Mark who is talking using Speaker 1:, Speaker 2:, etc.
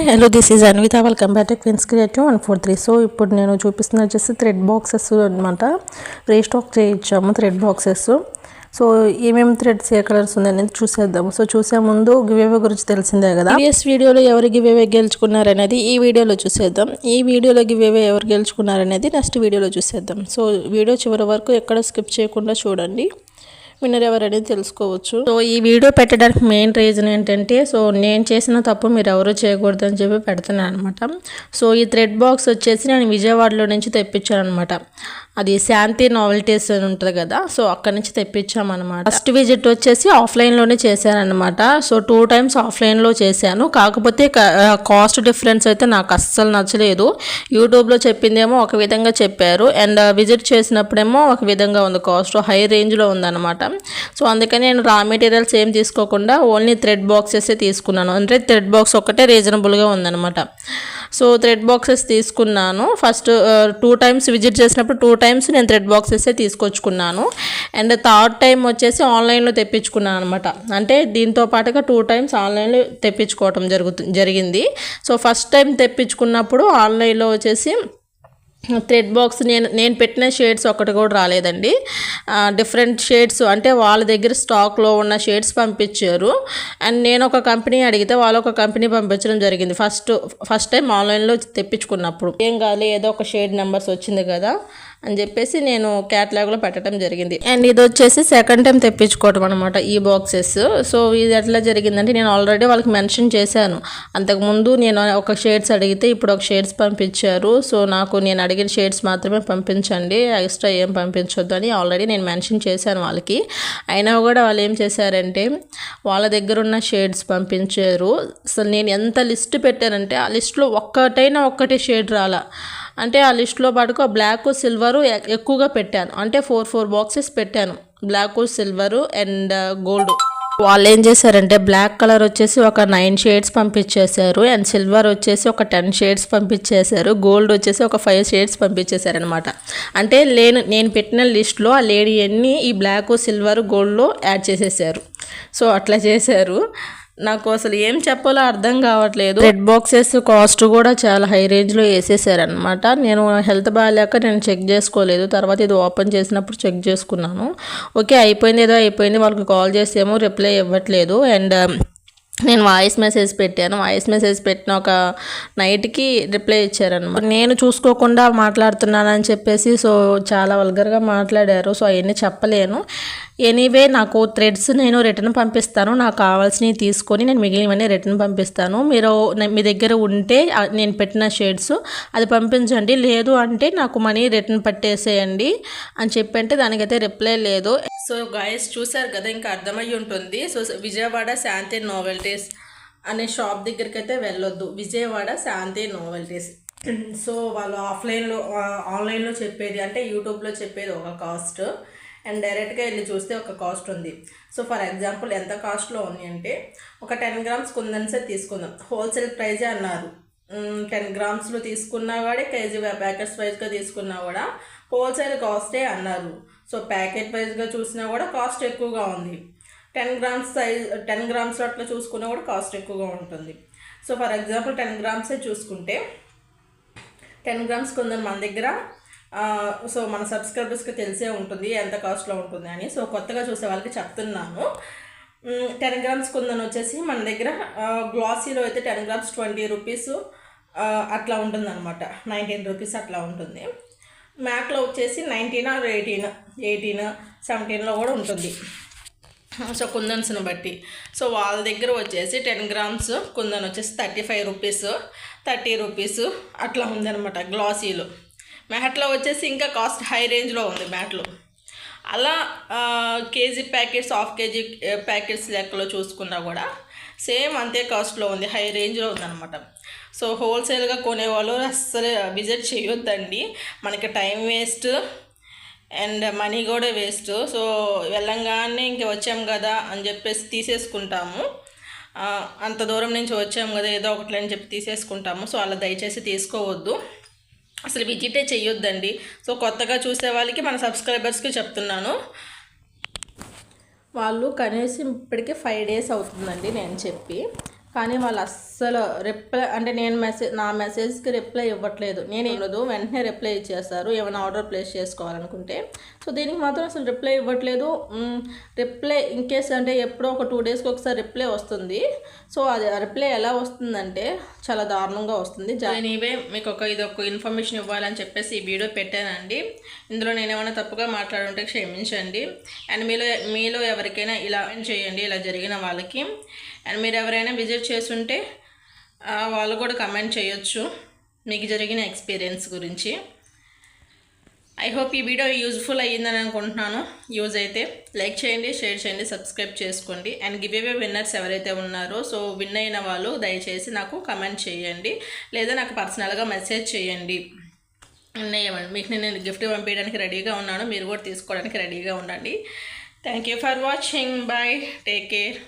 Speaker 1: Hi hello this is Anvitha welcome back to Queens Creative one four three so ఇప్పుడు నేను చూపిస్తున్న వచ్చేసి thread boxes అనమాట restock చేయించాము థ్రెడ్ బాక్సెస్ సో ఏమేమి థ్రెడ్స్ ఏ కలర్స్ ఉందనేది చూసేద్దాము. సో చూసే ముందు గివేవే గురించి తెలిసిందే కదా. ప్రీవియస్ వీడియోలో ఎవరు గివేవే గెలుచుకున్నారనేది ఈ వీడియోలో చూసేద్దాం. ఈ వీడియోలో గివేవే ఎవరు గెలుచుకున్నారనేది నెక్స్ట్ వీడియోలో చూసేద్దాం. సో వీడియో చివరి వరకు ఎక్కడ స్కిప్ చేయకుండా చూడండి. విన్నర్ ఎవరనేది తెలుసుకోవచ్చు. సో ఈ వీడియో పెట్టడానికి మెయిన్ రీజన్ ఏంటంటే సో నేను చేసిన తప్పు మీరు ఎవరు చేయకూడదు అని చెప్పి పెడుతున్నాను అనమాట. సో ఈ థ్రెడ్ బాక్స్ వచ్చేసి నేను విజయవాడలో నుంచి తెప్పించాను అనమాట. అది శాంతి నావెల్టీస్ అని ఉంటుంది కదా సో అక్కడ నుంచి తెప్పించామన్నమాట. ఫస్ట్ విజిట్ వచ్చేసి ఆఫ్లైన్లోనే చేశానమాట సో టూ టైమ్స్ ఆఫ్లైన్లో చేశాను. కాకపోతే కాస్ట్ డిఫరెన్స్ అయితే నాకు అస్సలు నచ్చలేదు. యూట్యూబ్లో చెప్పిందేమో ఒక విధంగా చెప్పారు. అండ్ విజిట్ చేసినప్పుడేమో ఒక విధంగా ఉంది కాస్ట్ హై రేంజ్లో ఉందన్నమాట. సో అందుకని నేను రా మెటీరియల్స్ ఏం తీసుకోకుండా ఓన్లీ థ్రెడ్ బాక్సెస్ తీసుకున్నాను. అంటే థ్రెడ్ బాక్స్ ఒకటే రీజనబుల్గా ఉందన్నమాట. సో థ్రెడ్ బాక్సెస్ తీసుకున్నాను. ఫస్ట్ టూ టైమ్స్ విజిట్ చేసినప్పుడు టూ టైమ్స్ నేను థ్రెడ్ బాక్సెస్ తీసుకొచ్చుకున్నాను. అండ్ థర్డ్ టైం వచ్చేసి ఆన్లైన్లో తెప్పించుకున్నాను అనమాట అంటే దీంతో పాటుగా టూ టైమ్స్ ఆన్లైన్లో తెప్పించుకోవటం జరుగుతు జరిగింది. సో ఫస్ట్ టైం తెప్పించుకున్నప్పుడు ఆన్లైన్లో వచ్చేసి థ్రెడ్ బాక్స్ నేను నేను పెట్టిన షేడ్స్ ఒకటి కూడా రాలేదండి. డిఫరెంట్ షేడ్స్ అంటే వాళ్ళ దగ్గర స్టాక్లో ఉన్న షేడ్స్ పంపించారు. అండ్ నేను ఒక కంపెనీ అడిగితే వాళ్ళు ఒక కంపెనీ పంపించడం జరిగింది. ఫస్ట్ ఫస్ట్ టైం ఆన్లైన్లో తెప్పించుకున్నప్పుడు. ఏం కాదు ఏదో ఒక షేడ్ నెంబర్స్ వచ్చింది కదా. అని చెప్పేసి నేను క్యాట్లాగ్లో పెట్టడం జరిగింది. అండ్ ఇది వచ్చేసి సెకండ్ టైం తెప్పించుకోవడం అనమాట ఈ బాక్సెస్ సో ఇది ఎట్లా జరిగిందంటే నేను ఆల్రెడీ వాళ్ళకి మెన్షన్ చేశాను. అంతకుముందు నేను ఒక షేడ్స్ అడిగితే ఇప్పుడు ఒక షేడ్స్ పంపించారు. సో నాకు నేను అడిగిన షేడ్స్ మాత్రమే పంపించండి. ఎక్స్ట్రా ఏం పంపించొద్దు అని ఆల్రెడీ నేను మెన్షన్ చేశాను వాళ్ళకి. అయినా కూడా వాళ్ళు ఏం చేశారంటే వాళ్ళ దగ్గర ఉన్న షేడ్స్ పంపించారు. అసలు నేను ఎంత లిస్ట్ పెట్టానంటే ఆ లిస్ట్లో ఒక్కటైనా ఒక్కటే షేడ్ రాలా. అంటే ఆ లిస్ట్లో పాటుకు బ్లాక్ సిల్వరు ఎక్కువగా పెట్టాను. అంటే ఫోర్ ఫోర్ బాక్సెస్ పెట్టాను. బ్లాక్ సిల్వరు అండ్ గోల్డ్ వాళ్ళు ఏం చేశారంటే బ్లాక్ కలర్ వచ్చేసి ఒక నైన్ షేడ్స్ పంపించేశారు అండ్ సిల్వర్ వచ్చేసి ఒక టెన్ షేడ్స్ పంపించేశారు. గోల్డ్ వచ్చేసి ఒక ఫైవ్ షేడ్స్ పంపించేశారనమాట అంటే లేను నేను పెట్టిన లిస్ట్లో ఆ లేడీ అన్నీ ఈ బ్లాక్ సిల్వర్ గోల్డ్లో యాడ్ చేసేసారు సో అట్లా చేశారు. నాకు అసలు ఏం చెప్పాలో అర్థం కావట్లేదు. రెడ్ బాక్సెస్ కాస్ట్ కూడా చాలా హై రేంజ్లో వేసేసారనమాట నేను హెల్త్ బాగాలేక నేను చెక్ చేసుకోలేదు. తర్వాత ఇది ఓపెన్ చేసినప్పుడు చెక్ చేసుకున్నాను. ఓకే అయిపోయింది ఏదో అయిపోయింది. వాళ్ళకి కాల్ చేసేమో రిప్లై ఇవ్వట్లేదు. అండ్ um, నేను వాయిస్ మెసేజ్ పెట్టాను. వాయిస్ మెసేజ్ పెట్టిన ఒక నైట్కి రిప్లై ఇచ్చారనమాట నేను చూసుకోకుండా మాట్లాడుతున్నానని చెప్పేసి సో చాలా వల్గర్గా మాట్లాడారు. సో అవన్నీ చెప్పలేను. ఎనీవే నాకు థ్రెడ్స్ నేను రిటర్న్ పంపిస్తాను. నాకు కావాల్సినవి తీసుకొని నేను మిగిలినవన్నీ రిటర్న్ పంపిస్తాను. మీరు మీ దగ్గర ఉంటే నేను పెట్టిన షేడ్స్ అది పంపించండి. లేదు అంటే నాకు మనీ రిటర్న్ పట్టేసేయండి అని చెప్పి అంటే దానికైతే రిప్లై లేదు. సో గాయస్ చూసారు కదా ఇంకా అర్థమై ఉంటుంది. సో విజయవాడ శాంతి నోవెల్టీస్ అనే షాప్ దగ్గరికి అయితే వెళ్ళొద్దు. విజయవాడ శాంతి నోవెల్టీస్ సో వాళ్ళు ఆఫ్లైన్లో ఆన్లైన్లో చెప్పేది అంటే యూట్యూబ్లో చెప్పేది ఒక కాస్ట్ అండ్ డైరెక్ట్గా వెళ్ళి చూస్తే ఒక కాస్ట్ ఉంది. సో ఫర్ ఎగ్జాంపుల్ ఎంత కాస్ట్లో ఉంది అంటే ఒక టెన్ గ్రామ్స్ కుందన్సే తీసుకుందాం. హోల్సేల్ ప్రైజే అన్నారు. టెన్ గ్రామ్స్లో తీసుకున్నా కూడా కేజీ ప్యాకెట్స్ వైజ్గా తీసుకున్నా కూడా హోల్సేల్ కాస్టే అన్నారు. సో ప్యాకెట్ వైజ్గా చూసినా కూడా కాస్ట్ ఎక్కువగా ఉంది. Ten grams size ten grams అట్లా చూసుకున్నా కూడా కాస్ట్ ఎక్కువగా ఉంటుంది. సో ఫర్ ఎగ్జాంపుల్ టెన్ గ్రామ్సే చూసుకుంటే టెన్ గ్రామ్స్ కొందరు మన దగ్గర సో మన సబ్స్క్రైబర్స్కి తెలిసే ఉంటుంది ఎంత కాస్ట్లో ఉంటుంది అని. సో కొత్తగా చూసే వాళ్ళకి చెప్తున్నాను. టెన్ గ్రామ్స్ కుందని వచ్చేసి మన దగ్గర గ్లాసీలో అయితే టెన్ గ్రామ్స్ ట్వంటీ రూపీస్ అట్లా ఉంటుంది అనమాట నైన్టీన్ రూపీస్ అట్లా ఉంటుంది. మ్యాక్లో వచ్చేసి నైన్టీన్ ఆర్ ఎయిటీన్ ఎయిటీన్ సెవెంటీన్లో కూడా ఉంటుంది. సో కుందన్స్ని బట్టి. సో వాళ్ళ దగ్గర వచ్చేసి టెన్ గ్రామ్స్ కుందన్ వచ్చేసి thirty five rupees thirty rupees అట్లా ఉందనమాట గ్లాసీలు మ్యాట్లో వచ్చేసి ఇంకా కాస్ట్ హై రేంజ్లో ఉంది మ్యాట్లో. అలా KG packets half KG packets లెక్కలో చూసుకున్నా కూడా సేమ్ అంతే కాస్ట్లో ఉంది హై రేంజ్లో ఉందన్నమాట. సో హోల్సేల్గా కొనేవాళ్ళు అస్సలు విజిట్ చేయొద్దండి. మనకి టైం వేస్ట్ అండ్ మనీ కూడా వేస్ట్. సో వెళ్ళంగానే ఇంక వచ్చాం కదా అని చెప్పేసి తీసేసుకుంటాము. అంత దూరం నుంచి వచ్చాము కదా ఏదో ఒకటి అని చెప్పి తీసేసుకుంటాము. సో అలా దయచేసి తీసుకోవద్దు. అసలు విజిటే చేయొద్దండి సో కొత్తగా చూసే వాళ్ళకి మన సబ్స్క్రైబర్స్కి చెప్తున్నాను. వాళ్ళు కనీసం ఇప్పటికే ఫైవ్ డేస్ అవుతుందండి నేను చెప్పి. కానీ వాళ్ళు అస్సలు రిప్లై అంటే నేను మెసేజ్ నా మెసేజ్కి రిప్లై ఇవ్వట్లేదు. నేను ఇవ్వదు వెంటనే రిప్లై ఇచ్చేస్తారు. ఏమైనా ఆర్డర్ ప్లేస్ చేసుకోవాలనుకుంటే. సో దీనికి మాత్రం అసలు రిప్లై ఇవ్వట్లేదు. రిప్లై ఇన్ కేస్ అంటే ఎప్పుడో ఒక టూ డేస్కి ఒకసారి రిప్లై వస్తుంది. సో అది రిప్లై ఎలా వస్తుందంటే చాలా దారుణంగా వస్తుంది. ఇవే మీకు ఒక ఇది ఒక ఇన్ఫర్మేషన్ ఇవ్వాలని చెప్పేసి ఈ వీడియో పెట్టానండి. ఇందులో నేను ఏమైనా తప్పుగా మాట్లాడుంటే క్షమించండి. అండ్ మీలో మీలో ఎవరికైనా ఇలా చేయండి ఇలా జరిగిన వాళ్ళకి. అండ్ మీరు ఎవరైనా విజిట్ చేస్తుంటే వాళ్ళు కూడా కమెంట్ చేయొచ్చు. మీకు జరిగిన ఎక్స్పీరియన్స్ గురించి. ఐ హోప్ ఈ వీడియో యూజ్ఫుల్ అయ్యిందని అనుకుంటున్నాను. యూజ్ అయితే లైక్ చేయండి షేర్ చేయండి సబ్స్క్రైబ్ చేసుకోండి. అండ్ గివ్ అవే విన్నర్స్ ఎవరైతే ఉన్నారో సో విన్ అయిన వాళ్ళు దయచేసి నాకు కమెంట్ చేయండి. లేదా నాకు పర్సనల్గా మెసేజ్ చేయండి. ఉన్నాయండి మీకు నేను గిఫ్ట్ పంపించడానికి రెడీగా ఉన్నాను. మీరు కూడా తీసుకోవడానికి రెడీగా ఉండండి. Thank you for watching bye take care